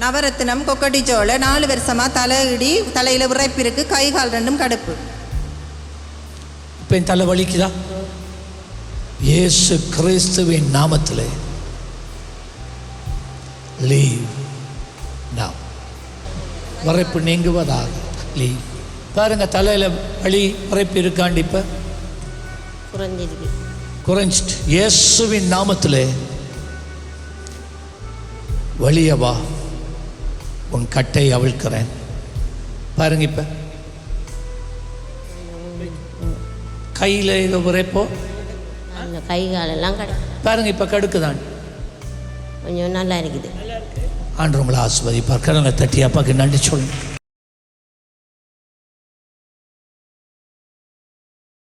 நவரத்தினம் கொக்கட்டிச்சோள நாலு வருஷமா தலையிடி தலையில விரைப்பு இருக்கு கை கால் ரெண்டும் கடுப்பு. இப்போ என் தலை வலிக்குதா? இயேசு கிறிஸ்துவின் நாமத்திலே. Leave now. வரைப்பு நீங்குவதாக. லீவ் பாருங்க தலையில் வலி வரைப்பு இருக்காண்டி இப்போ. குறைஞ்சிருக்கு. குறைஞ்சிட்டு. இயேசுவின் நாமத்திலே. வழிய வா உன் கட்டை அவிழ்க்கிறேன். பாருங்க இப்போ. கையில் இது உரைப்போ அந்த கை காலெல்லாம் கடை பாருங்க இப்போ கடுக்குதான். கொஞ்சம் நல்லா இருக்குது. ஆண்டு உங்களை ஆஸ்வதிப்பார் கரங்களை தட்டி அப்பாக்கு நன்றி சொல்லுங்க.